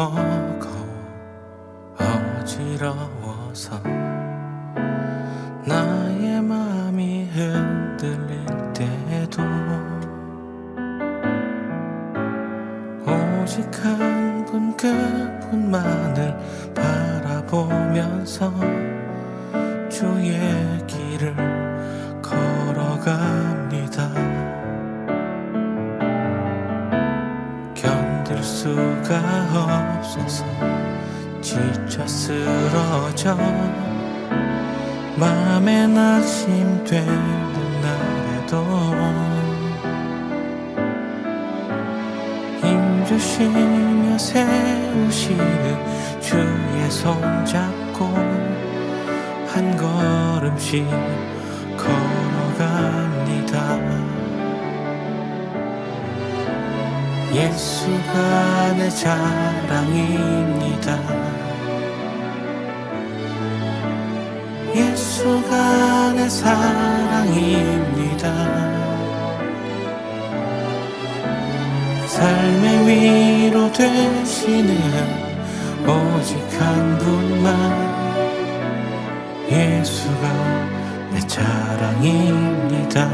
버거워 어지러워서 나의 마음이 흔들릴 때도 오직 한 분 그분만을 바라보면서 주의 길을 걸어갑니다. 견딜 수가 없어서 지쳐 쓰러져. 마음에 낙심되는 날에도 힘주시며 세우시는 주의 손잡고 한 걸음씩 예수가 내 자랑입니다. 예수가 내 사랑입니다. 삶의 위로 되시는 오직 한 분만 예수가 내 자랑입니다.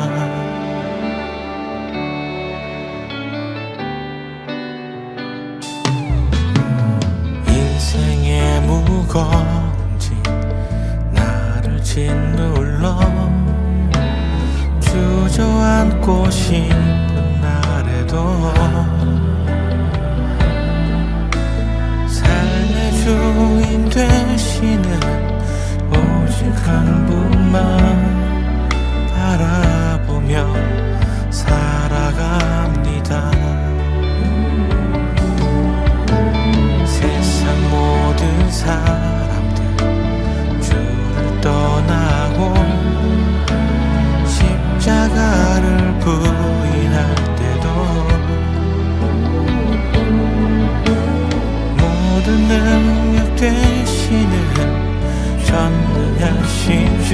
짐 나를 짓눌러 주저앉고 싶 십자가를 부인할 때도 모든 능력 되시는 전능하신 주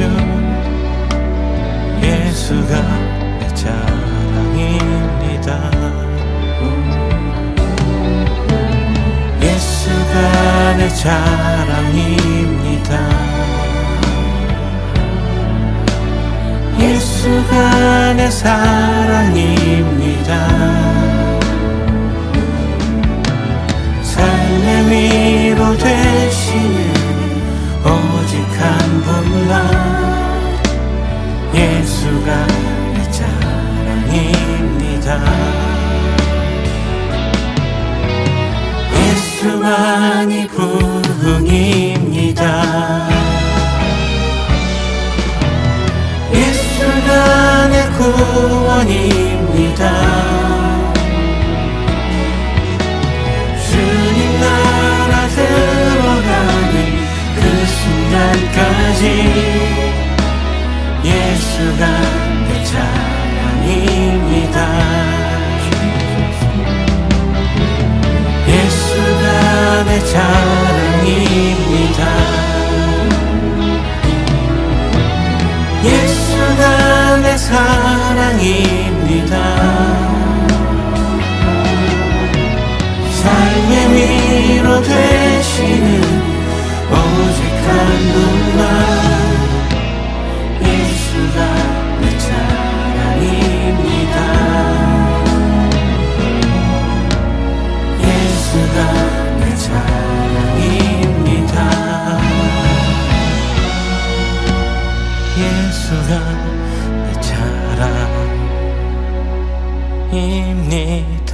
예수가 내 자랑입니다. 내 사랑입니다. 삶의 위로 되시는 오직 한 분만 예수가 내 자랑입니다. 예수만이 부흥입 내 자랑입니다. 예수가 내 사랑입니다. 삶의 위로 되시는 오직 한 분만 예수가 내 자랑입니다.